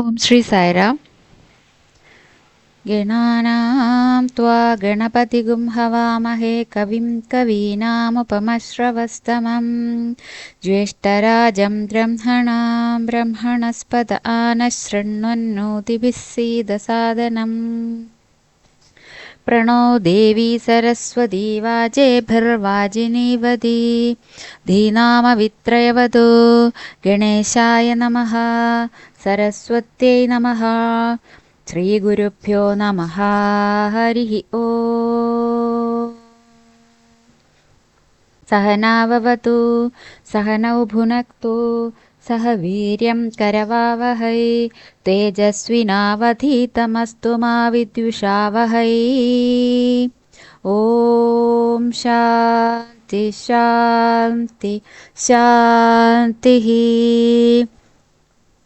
ॐ श्रीसायिराम् गणानां त्वा गणपतिगुं हवामहे कविं कवीनामुपमश्रवस्तमं ज्येष्ठराजं ब्रह्मणां ब्रह्मणस्पद आनशृण्वन्नोतिभिः सीदसादनम्। प्रणो देवी सरस्वती वाजे भर्वाजिनीवदि गणेशाय नमः। सरस्वत्यै नमः। श्रीगुरुभ्यो नमः। हरिः ओ। सहनाववतु सहनौ भुनक्तु सह वीर्यं करवावहै तेजस्विनावधीतमस्तु मा विद्विषावहै ॐ शान्ति शान्ति शान्तिः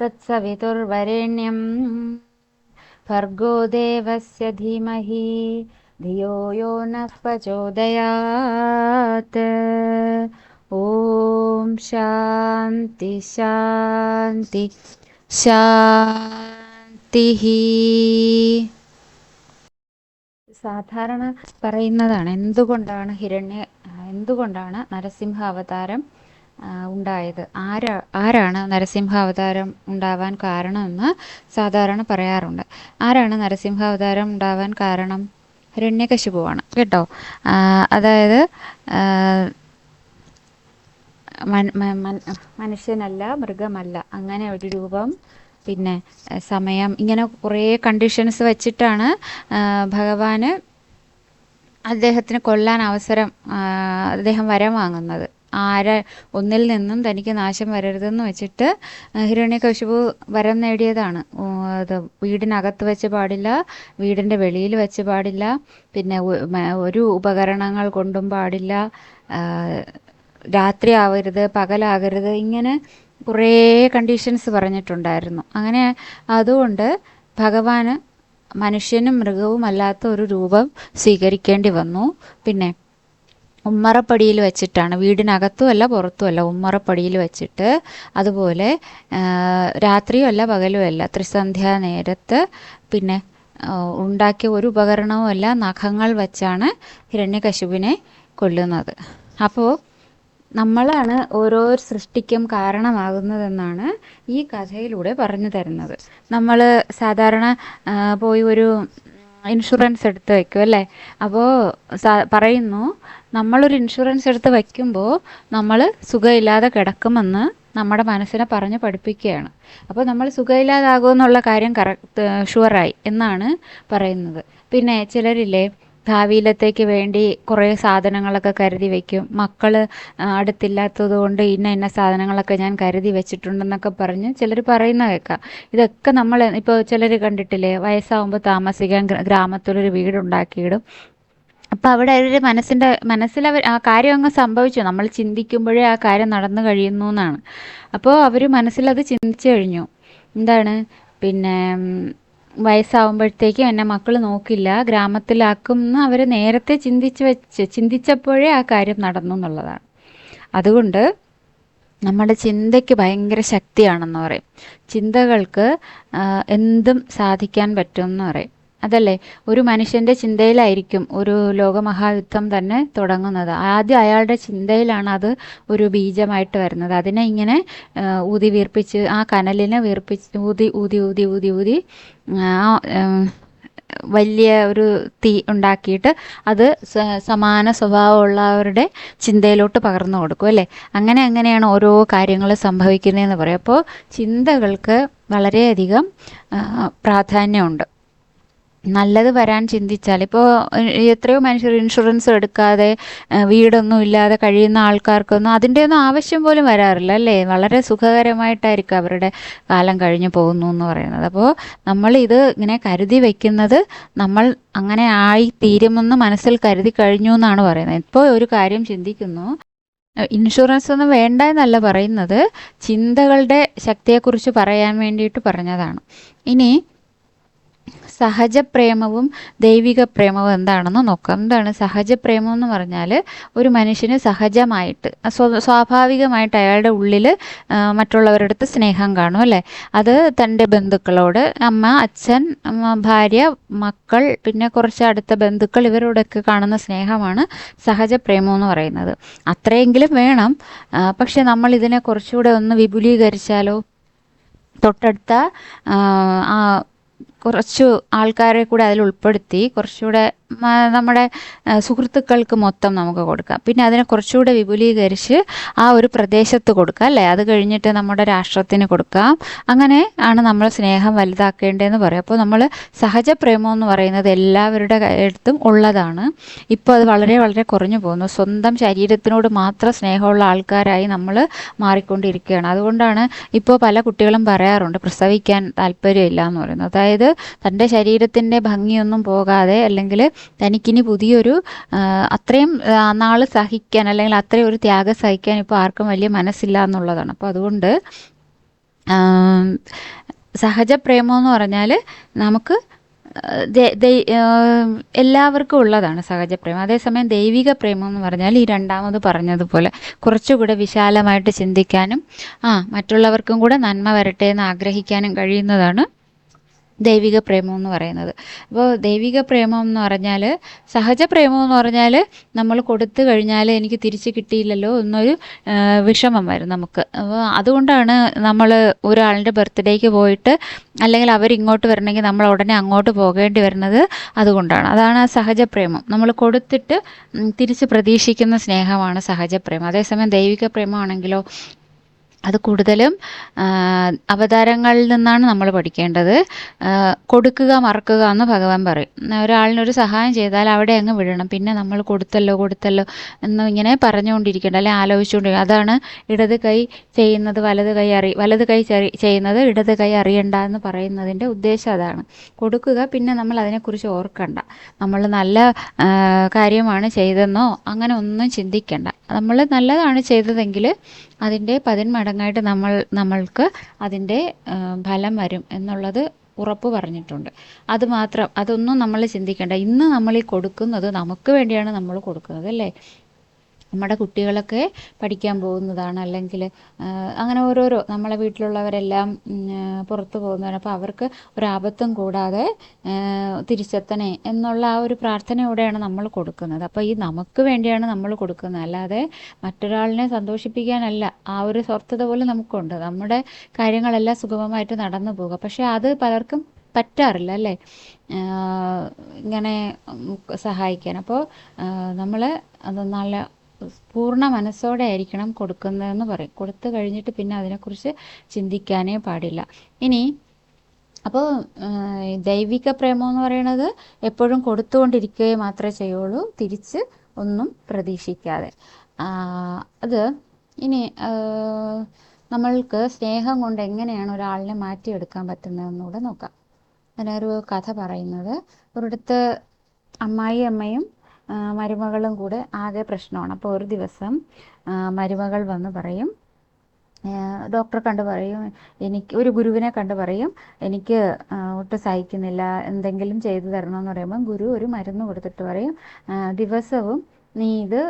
तत्सवितुर्वरेण्यं भर्गो देवस्य धीमहि धियो यो नः प्रचोदयात् ॐ शान्ति शान्ति ശാന്തിഃ സാധാരണ പറയുന്നതാണ് എന്തുകൊണ്ടാണ് ഹിരണ്യ എന്തുകൊണ്ടാണ് നരസിംഹ അവതാരം ഉണ്ടായത്. ആരാ ആരാണ് നരസിംഹാവതാരം ഉണ്ടാവാൻ കാരണമെന്ന് സാധാരണ പറയാറുണ്ട്. ആരാണ് നരസിംഹാവതാരം ഉണ്ടാവാൻ കാരണം? രണ്യകശിപുവാണ്. കേട്ടോ? അതായത് മനുഷ്യനല്ല മൃഗമല്ല. അങ്ങനെ ഒരു രൂപം പിന്നെ സമയം ഇങ്ങനെ കുറേ കണ്ടീഷൻസ് വെച്ചിട്ടാണ് ഭഗവാന് അദ്ദേഹത്തിന് കൊല്ലാൻ അവസരം അദ്ദേഹം വരം വാങ്ങുന്നത്. ആര ഒന്നിൽ നിന്നും തനിക്ക് നാശം വരരുതെന്ന് വെച്ചിട്ട് ഹിരണ്യകശിപു വരം നേടിയതാണ്. അത് വീടിനകത്ത് വെച്ച് പാടില്ല വീടിന്റെ വെളിയിൽ വെച്ച് പാടില്ല പിന്നെ ഒരു ഉപകരണങ്ങൾ കൊണ്ടും പാടില്ല രാത്രി ആവരുത് പകലാകരുത് ഇങ്ങനെ കുറേ കണ്ടീഷൻസ് പറഞ്ഞിട്ടുണ്ടായിരുന്നു. അങ്ങനെ അതുകൊണ്ട് ഭഗവാന് മനുഷ്യനും മൃഗവും അല്ലാത്ത ഒരു രൂപം സ്വീകരിക്കേണ്ടി വന്നു. പിന്നെ ഉമ്മറപ്പടിയിൽ വെച്ചിട്ടാണ്. വീടിനകത്തുമല്ല പുറത്തുമല്ല ഉമ്മറപ്പടിയിൽ വെച്ചിട്ട് അതുപോലെ രാത്രിയുമല്ല പകലുമല്ല ത്രിസന്ധ്യാ നേരത്ത് പിന്നെ ഉണ്ടാക്കിയ ഒരു ഉപകരണവുമല്ല നഖങ്ങൾ വെച്ചാണ് ഹിരണ്യകശുവിനെ കൊല്ലുന്നത്. അപ്പോൾ നമ്മളാണ് ഓരോ സൃഷ്ടിക്കും കാരണമാകുന്നതെന്നാണ് ഈ കഥയിലൂടെ പറഞ്ഞു തരുന്നത്. നമ്മൾ സാധാരണ പോയി ഒരു ഇൻഷുറൻസ് എടുത്ത് വെക്കും അല്ലേ? അപ്പോൾ പറയുന്നു നമ്മളൊരു ഇൻഷുറൻസ് എടുത്ത് വയ്ക്കുമ്പോൾ നമ്മൾ സുഖമില്ലാതെ കിടക്കുമെന്ന് നമ്മുടെ മനസ്സിനെ പറഞ്ഞ് പഠിപ്പിക്കുകയാണ്. അപ്പോൾ നമ്മൾ സുഖമില്ലാതാകുമെന്നുള്ള കാര്യം കറക്റ്റ് ഷുവറായി എന്നാണ് പറയുന്നത്. പിന്നെ ചിലരില്ലേ ഭാവിയിലത്തേക്ക് വേണ്ടി കുറേ സാധനങ്ങളൊക്കെ കരുതി വയ്ക്കും മക്കൾ അടുത്തില്ലാത്തത് കൊണ്ട് ഇന്ന ഇന്ന സാധനങ്ങളൊക്കെ ഞാൻ കരുതി വെച്ചിട്ടുണ്ടെന്നൊക്കെ പറഞ്ഞ് ചിലർ പറയുന്ന കേൾക്കാം ഇതൊക്കെ നമ്മൾ ഇപ്പോൾ ചിലർ കണ്ടിട്ടില്ലേ? വയസ്സാകുമ്പോൾ താമസിക്കാൻ ഗ്രാമത്തിലൊരു വീടുണ്ടാക്കിയിടും. അപ്പം അവിടെ ഒരു മനസ്സിന്റെ മനസ്സിൽ അവർ ആ കാര്യം അങ്ങ് സംഭവിച്ചു. നമ്മൾ ചിന്തിക്കുമ്പോഴേ ആ കാര്യം നടന്നു കഴിയുന്നു എന്നാണ്. അപ്പോൾ അവർ മനസ്സിലത് ചിന്തിച്ചു കഴിഞ്ഞു. എന്താണ്? പിന്നെ വയസ്സാവുമ്പോഴത്തേക്കും എന്നെ മക്കൾ നോക്കില്ല. ഗ്രാമത്തിലാക്കും എന്ന് അവർ നേരത്തെ ചിന്തിച്ച് വെച്ച് ചിന്തിച്ചപ്പോഴേ ആ കാര്യം നടന്നു എന്നുള്ളതാണ്. അതുകൊണ്ട് നമ്മുടെ ചിന്തയ്ക്ക് ഭയങ്കര ശക്തിയാണെന്ന് പറയും. ചിന്തകൾക്ക് എന്തും സാധിക്കാൻ പറ്റുമെന്ന് പറയും. അതല്ലേ? ഒരു മനുഷ്യന്റെ ചിന്തയിലായിരിക്കും ഒരു ലോകമഹായുദ്ധം തന്നെ തുടങ്ങുന്നത്. ആദ്യം അയാളുടെ ചിന്തയിലാണ് അത് ഒരു ബീജമായിട്ട് വരുന്നത്. അതിനെ ഇങ്ങനെ ഊതി വീർപ്പിച്ച് ആ കനലിനെ വീർപ്പിച്ച് ഊതി ഊതി ഊതി ഊതി ഊതി ആ വലിയ ഒരു തീ ഉണ്ടാക്കിയിട്ട് അത് സമാന സ്വഭാവമുള്ളവരുടെ ചിന്തയിലോട്ട് പകർന്നു കൊടുക്കും അല്ലേ? അങ്ങനെ അങ്ങനെയാണ് ഓരോ കാര്യങ്ങൾ സംഭവിക്കുന്നതെന്ന് പറയും. അപ്പോൾ ചിന്തകൾക്ക് വളരെയധികം പ്രാധാന്യമുണ്ട്. നല്ലത് വരാൻ ചിന്തിച്ചാൽ. ഇപ്പോൾ എത്രയോ മനുഷ്യർ ഇൻഷുറൻസ് എടുക്കാതെ വീടൊന്നും ഇല്ലാതെ കഴിയുന്ന ആൾക്കാർക്കൊന്നും അതിന്റെ ഒന്നും ആവശ്യം പോലും വരാറില്ല അല്ലേ? വളരെ സുഖകരമായിട്ടായിരിക്കും അവരുടെ കാലം കഴിഞ്ഞു പോകുന്നു എന്ന് പറയുന്നത്. അപ്പോൾ നമ്മൾ ഇത് ഇങ്ങനെ കരുതി വയ്ക്കുന്നത് നമ്മൾ അങ്ങനെ ആയി തീരുമെന്ന് മനസ്സിൽ കരുതി കഴിഞ്ഞു എന്നാണ് പറയുന്നത്. ഇപ്പോൾ ഒരു കാര്യം ചിന്തിക്കുന്നു. ഇൻഷുറൻസ് ഒന്നും വേണ്ട എന്നല്ല പറയുന്നത്. ചിന്തകളുടെ ശക്തിയെക്കുറിച്ച് പറയാൻ വേണ്ടിയിട്ട് പറഞ്ഞതാണ്. ഇനി സഹജപ്രേമവും ദൈവിക പ്രേമവും എന്താണെന്ന് നോക്കാം. എന്താണ് സഹജപ്രേമം എന്ന് പറഞ്ഞാൽ ഒരു മനുഷ്യന് സഹജമായിട്ട് സ്വാഭാവികമായിട്ട് അയാളുടെ ഉള്ളിൽ മറ്റുള്ളവരുടെ അടുത്ത് സ്നേഹം കാണും അല്ലേ? അത് തന്റെ ബന്ധുക്കളോട് അമ്മ അച്ഛൻ ഭാര്യ മക്കൾ പിന്നെ കുറച്ച് അടുത്ത ബന്ധുക്കൾ ഇവരോടൊക്കെ കാണുന്ന സ്നേഹമാണ് സഹജപ്രേമം എന്ന് പറയുന്നത്. അത്രയെങ്കിലും വേണം. പക്ഷെ നമ്മൾ ഇതിനെ കുറച്ചുകൂടെ ഒന്ന് വിപുലീകരിച്ചാലോ? തൊട്ടടുത്ത കുറച്ചു ആൾക്കാരെ കൂടെ അതിൽ ഉൾപ്പെടുത്തി കുറച്ചുകൂടെ നമ്മുടെ സുഹൃത്തുക്കൾക്ക് മൊത്തം നമുക്ക് കൊടുക്കാം. പിന്നെ അതിനെ കുറച്ചുകൂടെ വിപുലീകരിച്ച് ആ ഒരു പ്രദേശത്ത് കൊടുക്കുക അല്ലേ? അത് കഴിഞ്ഞിട്ട് നമ്മുടെ രാഷ്ട്രത്തിന് കൊടുക്കാം. അങ്ങനെ ആണ് നമ്മൾ സ്നേഹം വലുതാക്കേണ്ടതെന്ന് പറയും. അപ്പോൾ നമ്മൾ സഹജപ്രേമം എന്ന് പറയുന്നത് എല്ലാവരുടെ അടുത്തും ഉള്ളതാണ്. ഇപ്പോൾ അത് വളരെ വളരെ കുറഞ്ഞു പോകുന്നു. സ്വന്തം ശരീരത്തിനോട് മാത്രം സ്നേഹമുള്ള ആൾക്കാരായി നമ്മൾ മാറിക്കൊണ്ടിരിക്കുകയാണ്. അതുകൊണ്ടാണ് ഇപ്പോൾ പല കുട്ടികളും പറയാറുണ്ട് പ്രസവിക്കാൻ താല്പര്യമില്ല എന്ന് പറയുന്നത്. അതായത് തന്റെ ശരീരത്തിന്റെ ഭംഗിയൊന്നും പോകാതെ അല്ലെങ്കിൽ തനിക്കിനി പുതിയൊരു അത്രയും നാൾ സഹിക്കാൻ അല്ലെങ്കിൽ അത്രയും ഒരു ത്യാഗം സഹിക്കാൻ ഇപ്പോൾ ആർക്കും വലിയ മനസ്സില്ല എന്നുള്ളതാണ്. അപ്പോൾ അതുകൊണ്ട് സഹജ സഹജപ്രേമം എന്ന് പറഞ്ഞാൽ നമുക്ക് എല്ലാവർക്കും ഉള്ളതാണ് സഹജ പ്രേമം. അതേസമയം ദൈവിക പ്രേമം എന്ന് പറഞ്ഞാൽ ഈ രണ്ടാമത് പറഞ്ഞതുപോലെ കുറച്ചുകൂടെ വിശാലമായിട്ട് ചിന്തിക്കാനും ആ മറ്റുള്ളവർക്കും കൂടെ നന്മ വരട്ടെ എന്ന് ആഗ്രഹിക്കാനും കഴിയുന്നതാണ് ദൈവിക പ്രേമം എന്ന് പറയുന്നത്. അപ്പോൾ ദൈവിക പ്രേമം എന്ന് പറഞ്ഞാൽ സഹജ പ്രേമം എന്ന് പറഞ്ഞാൽ നമ്മൾ കൊടുത്തു കഴിഞ്ഞാൽ എനിക്ക് തിരിച്ച് കിട്ടിയില്ലല്ലോ എന്നൊരു വിഷമം വരും നമുക്ക്. അപ്പോൾ അതുകൊണ്ടാണ് നമ്മൾ ഒരാളുടെ ബർത്ത്ഡേക്ക് പോയിട്ട് അല്ലെങ്കിൽ അവരിങ്ങോട്ട് വരണമെങ്കിൽ നമ്മൾ ഉടനെ അങ്ങോട്ട് പോകേണ്ടി വരുന്നത് അതുകൊണ്ടാണ്. അതാണ് ആ സഹജ പ്രേമം. നമ്മൾ കൊടുത്തിട്ട് തിരിച്ച് പ്രതീക്ഷിക്കുന്ന സ്നേഹമാണ് സഹജ പ്രേമം. അതേസമയം ദൈവിക പ്രേമമാണെങ്കിലോ അത് കൂടുതലും അവതാരങ്ങളിൽ നിന്നാണ് നമ്മൾ പഠിക്കേണ്ടത്. കൊടുക്കുക മറക്കുക എന്ന് ഭഗവാൻ പറയും. ഒരാളിനൊരു സഹായം ചെയ്താൽ അവിടെ അങ്ങ് വിടണം. പിന്നെ നമ്മൾ കൊടുത്തല്ലോ കൊടുത്തല്ലോ എന്ന് ഇങ്ങനെ പറഞ്ഞുകൊണ്ടിരിക്കേണ്ട അല്ലെ ആലോചിച്ചുകൊണ്ടിരിക്കുക അതാണ് ഇടത് കൈ ചെയ്യുന്നത് വലത് കൈ അറി വലത് കൈ ചെയ്യുന്നത് ഇടത് കൈ അറിയണ്ട എന്ന് പറയുന്നതിന്റെ ഉദ്ദേശം അതാണ്. കൊടുക്കുക പിന്നെ നമ്മൾ അതിനെക്കുറിച്ച് ഓർക്കണ്ട. നമ്മൾ നല്ല കാര്യമാണ് ചെയ്തെന്നോ അങ്ങനെ ഒന്നും ചിന്തിക്കണ്ട. നമ്മൾ നല്ലതാണ് ചെയ്തതെങ്കിൽ അതിന്റെ പതിന്മടങ്ങായിട്ട് നമ്മൾ നമ്മൾക്ക് അതിന്റെ ഫലം വരും എന്നുള്ളത് ഉറപ്പ് പറഞ്ഞിട്ടുണ്ട്. അത് മാത്രം അതൊന്നും നമ്മൾ ചിന്തിക്കേണ്ട. ഇന്ന് നമ്മൾ ഈ കൊടുക്കുന്നത് നമുക്ക് വേണ്ടിയാണ് നമ്മൾ കൊടുക്കുന്നത് അല്ലേ? നമ്മുടെ കുട്ടികളൊക്കെ പഠിക്കാൻ പോകുന്നതാണ്. അല്ലെങ്കിൽ അങ്ങനെ ഓരോരോ നമ്മളെ വീട്ടിലുള്ളവരെല്ലാം പുറത്തു പോകുന്നതാണ് അപ്പോൾ അവർക്ക് ഒരാപത്തും കൂടാതെ തിരിച്ചെത്തണേ എന്നുള്ള ആ ഒരു പ്രാർത്ഥനയോടെയാണ് നമ്മൾ കൊടുക്കുന്നത്. അപ്പോൾ ഈ നമുക്ക് വേണ്ടിയാണ് നമ്മൾ കൊടുക്കുന്നത്. അല്ലാതെ മറ്റൊരാളിനെ സന്തോഷിപ്പിക്കാനല്ല. ആ ഒരു സ്വർത്ഥത പോലും നമുക്കുണ്ട്. നമ്മുടെ കാര്യങ്ങളെല്ലാം സുഗമമായിട്ട് നടന്നു പോകുക പക്ഷേ അത് പലർക്കും പറ്റാറില്ല അല്ലേ? ഇങ്ങനെ സഹായിക്കാൻ. അപ്പോൾ നമ്മൾ അത് നല്ല പൂർണ മനസ്സോടെ ആയിരിക്കണം കൊടുക്കുന്നതെന്ന് പറയും. കൊടുത്തു കഴിഞ്ഞിട്ട് പിന്നെ അതിനെക്കുറിച്ച് ചിന്തിക്കാനേ പാടില്ല. ഇനി അപ്പോൾ ദൈവിക പ്രേമം എന്ന് പറയുന്നത് എപ്പോഴും കൊടുത്തുകൊണ്ടിരിക്കുകയെ മാത്രമേ ചെയ്യുള്ളൂ. തിരിച്ച് ഒന്നും പ്രതീക്ഷിക്കാതെ. അത് ഇനി നമ്മൾക്ക് സ്നേഹം കൊണ്ട് എങ്ങനെയാണ് ഒരാളിനെ മാറ്റിയെടുക്കാൻ പറ്റുന്നതെന്നുകൂടെ നോക്കാം. അതിനൊരു കഥ പറയുന്നത്. ഒരിടത്ത് അമ്മായി അമ്മയും മരുമകളും കൂടെ ആകെ പ്രശ്നമാണ്. അപ്പോൾ ഒരു ദിവസം മരുമകൾ വന്ന് പറയും ഡോക്ടറെ കണ്ട് പറയും എനിക്ക് ഒരു ഗുരുവിനെ കണ്ട് പറയും എനിക്ക് ഒട്ടും സഹിക്കുന്നില്ല എന്തെങ്കിലും ചെയ്തു തരണമെന്ന് പറയുമ്പോൾ ഗുരു ഒരു മരുന്ന് കൊടുത്തിട്ട് പറയും ദിവസവും നീ ഇത്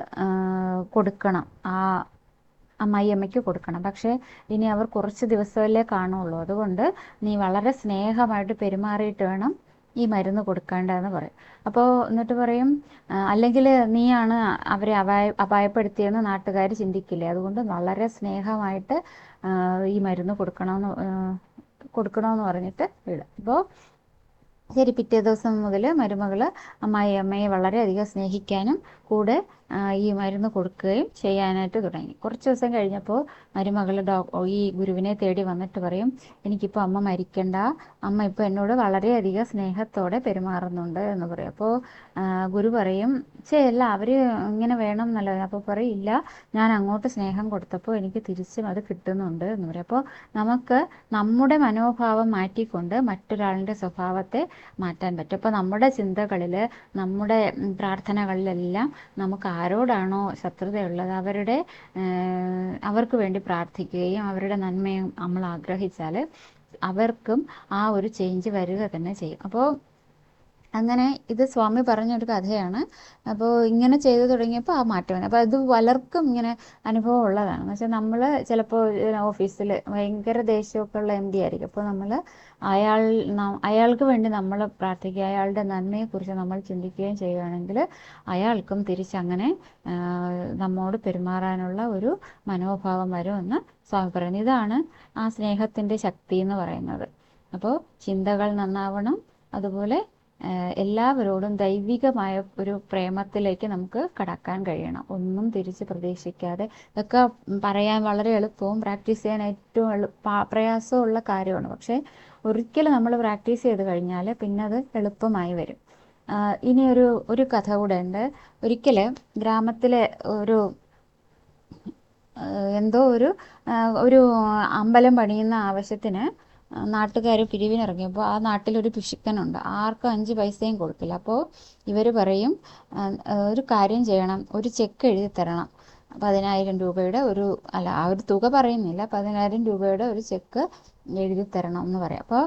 കൊടുക്കണം. ആ അമ്മായിയമ്മയ്ക്ക് കൊടുക്കണം. പക്ഷേ ഇനി അവർ കുറച്ച് ദിവസമല്ലേ കാണുള്ളൂ. അതുകൊണ്ട് നീ വളരെ സ്നേഹമായിട്ട് പെരുമാറിയിട്ട് വേണം ഈ മരുന്ന് കൊടുക്കേണ്ടതെന്ന് പറയും. അപ്പോൾ എന്നിട്ട് പറയും അല്ലെങ്കിൽ നീയാണ് അവരെ അപായ അപായപ്പെടുത്തിയെന്ന് നാട്ടുകാർ ചിന്തിക്കില്ലേ? അതുകൊണ്ട് വളരെ സ്നേഹമായിട്ട് ഈ മരുന്ന് കൊടുക്കണമെന്ന് കൊടുക്കണമെന്ന് പറഞ്ഞിട്ട് വിടും. അപ്പോൾ ശരി പിറ്റേ ദിവസം മുതൽ മരുമകൾ അമ്മായി അമ്മയെ വളരെയധികം സ്നേഹിക്കാനും കൂടെ ഈ മരുന്ന് കൊടുക്കുകയും ചെയ്യാനായിട്ട് തുടങ്ങി. കുറച്ച് ദിവസം കഴിഞ്ഞപ്പോൾ മരുമകൾ ഡോ ഈ ഗുരുവിനെ തേടി വന്നിട്ട് പറയും എനിക്കിപ്പോൾ അമ്മ മരിക്കണ്ട. അമ്മ ഇപ്പോൾ എന്നോട് വളരെയധികം സ്നേഹത്തോടെ പെരുമാറുന്നുണ്ട് എന്ന് പറയും. അപ്പോൾ ഗുരു പറയും ചേ അല്ല അവർ ഇങ്ങനെ വേണം എന്നല്ല. അപ്പോൾ പറയും ഇല്ല ഞാൻ അങ്ങോട്ട് സ്നേഹം കൊടുത്തപ്പോൾ എനിക്ക് തിരിച്ചും അത് കിട്ടുന്നുണ്ട് എന്ന് പറയും. അപ്പോൾ നമുക്ക് നമ്മുടെ മനോഭാവം മാറ്റിക്കൊണ്ട് മറ്റൊരാളുടെ സ്വഭാവത്തെ മാറ്റാൻ പറ്റും. അപ്പോൾ നമ്മുടെ ചിന്തകളിൽ നമ്മുടെ പ്രാർത്ഥനകളിലെല്ലാം നമുക്ക് ആരോടാണോ ശത്രുതയുള്ളത് അവരുടെ അവർക്ക് വേണ്ടി പ്രാർത്ഥിക്കുകയും അവരുടെ നന്മയും നമ്മൾ ആഗ്രഹിച്ചാൽ അവർക്കും ആ ഒരു ചേഞ്ച് വരിക തന്നെ ചെയ്യും. അപ്പോൾ അങ്ങനെ ഇത് സ്വാമി പറഞ്ഞൊരു കഥയാണ്. അപ്പോൾ ഇങ്ങനെ ചെയ്തു തുടങ്ങിയപ്പോൾ ആ മാറ്റം വന്നു. അപ്പോൾ അത് പലർക്കും ഇങ്ങനെ അനുഭവം ഉള്ളതാണ്. എന്ന് വെച്ചാൽ നമ്മൾ ചിലപ്പോൾ ഓഫീസിൽ ഭയങ്കര ദേഷ്യമൊക്കെ ഉള്ള എം ഡി ആയിരിക്കും. അപ്പോൾ നമ്മൾ അയാൾ അയാൾക്ക് വേണ്ടി നമ്മൾ പ്രാർത്ഥിക്കുക അയാളുടെ നന്മയെക്കുറിച്ച് നമ്മൾ ചിന്തിക്കുകയും ചെയ്യുകയാണെങ്കിൽ അയാൾക്കും തിരിച്ചങ്ങനെ നമ്മോട് പെരുമാറാനുള്ള ഒരു മനോഭാവം വരുമെന്ന് സ്വാമി പറയുന്നു. ഇതാണ് ആ സ്നേഹത്തിന്റെ ശക്തി എന്ന് പറയുന്നത്. അപ്പോൾ ചിന്തകൾ നന്നാവണം. അതുപോലെ എല്ലാവരോടും ദൈവികമായ ഒരു പ്രേമത്തിലേക്ക് നമുക്ക് കടക്കാൻ കഴിയണം. ഒന്നും തിരിച്ച് പ്രതീക്ഷിക്കാതെ ഇതൊക്കെ പറയാൻ വളരെ എളുപ്പവും പ്രാക്ടീസ് ചെയ്യാൻ ഏറ്റവും പ്രയാസമുള്ള കാര്യമാണ്. പക്ഷേ ഒരിക്കലും നമ്മൾ പ്രാക്ടീസ് ചെയ്ത് കഴിഞ്ഞാൽ പിന്നെ അത് എളുപ്പമായി വരും. ഇനി ഒരു ഒരു കഥ കൂടെ ഉണ്ട്. ഒരിക്കൽ ഗ്രാമത്തിലെ ഒരു എന്തോ ഒരു ഒരു അമ്പലം പണിയുന്ന ആവശ്യത്തിന് നാട്ടുകാർ പിരിവിനിറങ്ങിയപ്പോൾ ആ നാട്ടിലൊരു പിശുക്കനുണ്ട്. ആർക്കും അഞ്ച് പൈസയും കൊടുക്കില്ല. അപ്പോൾ ഇവർ പറയും ഒരു കാര്യം ചെയ്യണം. ഒരു ചെക്ക് എഴുതി തരണം. പതിനായിരം രൂപയുടെ ഒരു അല്ല ആ ഒരു തുക പറയുന്നില്ല. പതിനായിരം രൂപയുടെ ഒരു ചെക്ക് എഴുതി തരണം എന്ന് പറയാം. അപ്പോൾ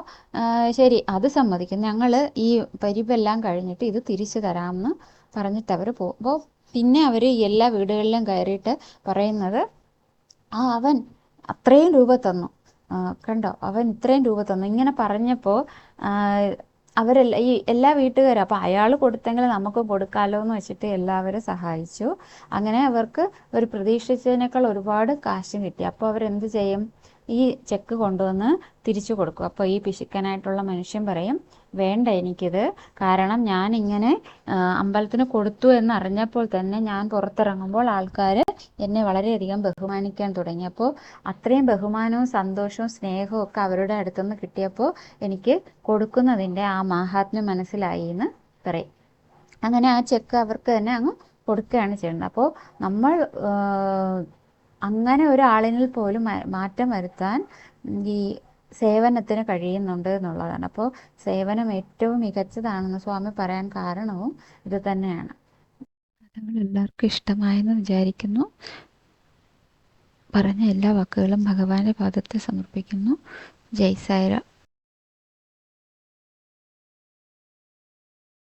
ശരി അത് സമ്മതിക്കും. ഞങ്ങൾ ഈ പരിപ്പെല്ലാം കഴിഞ്ഞിട്ട് ഇത് തിരിച്ചു തരാമെന്ന് പറഞ്ഞിട്ട് അവർ പോകും അപ്പോൾ പിന്നെ അവർ എല്ലാ വീടുകളിലും കയറിയിട്ട് പറയുന്നത് ആ അവൻ അത്രയും രൂപ തന്നു. കണ്ടോ? അവൻ ഇത്രയും രൂപ തന്നു. ഇങ്ങനെ പറഞ്ഞപ്പോൾ അവരെല്ലാം ഈ എല്ലാ വീട്ടുകാരും അപ്പോൾ അയാൾ കൊടുത്തെങ്കിൽ നമുക്ക് കൊടുക്കാമല്ലോ എന്ന് വെച്ചിട്ട് എല്ലാവരും സഹായിച്ചു. അങ്ങനെ അവർക്ക് ഒരു പ്രതീക്ഷിച്ചതിനേക്കാൾ ഒരുപാട് കാശും കിട്ടി. അപ്പോൾ അവരെന്ത് ചെയ്യും? ഈ ചെക്ക് കൊണ്ടുവന്ന് തിരിച്ചു കൊടുക്കും. അപ്പോൾ ഈ പിശുക്കനായിട്ടുള്ള മനുഷ്യൻ പറയും വേണ്ട എനിക്കിത്. കാരണം ഞാൻ ഇങ്ങനെ അമ്പലത്തിന് കൊടുത്തു എന്ന് അറിഞ്ഞപ്പോൾ തന്നെ ഞാൻ പുറത്തിറങ്ങുമ്പോൾ ആൾക്കാർ എന്നെ വളരെയധികം ബഹുമാനിക്കാൻ തുടങ്ങി. അപ്പോൾ അത്രയും ബഹുമാനവും സന്തോഷവും സ്നേഹവും ഒക്കെ അവരുടെ അടുത്തുനിന്ന് കിട്ടിയപ്പോൾ എനിക്ക് കൊടുക്കുന്നതിന്റെ ആ മാഹാത്മ്യം മനസ്സിലായി എന്ന് പറയും. അങ്ങനെ ആ ചെക്ക് അവർക്ക് തന്നെ അങ്ങ് കൊടുക്കുകയാണ് ചെയ്യുന്നത്. അപ്പോൾ നമ്മൾ അങ്ങനെ ഒരാളിനിൽ പോലും മാറ്റം വരുത്താൻ ഈ സേവനത്തിന് കഴിയുന്നുണ്ട് എന്നുള്ളതാണ്. അപ്പോൾ സേവനം ഏറ്റവും മികച്ചതാണെന്ന് സ്വാമി പറയാൻ കാരണവും ഇത് തന്നെയാണ്. എല്ലാവർക്കും ഇഷ്ടമായെന്ന് വിചാരിക്കുന്നു. പറഞ്ഞ എല്ലാ വാക്കുകളും ഭഗവാന്റെ പാദത്തെ സമർപ്പിക്കുന്നു. ജയ് സായിരാം.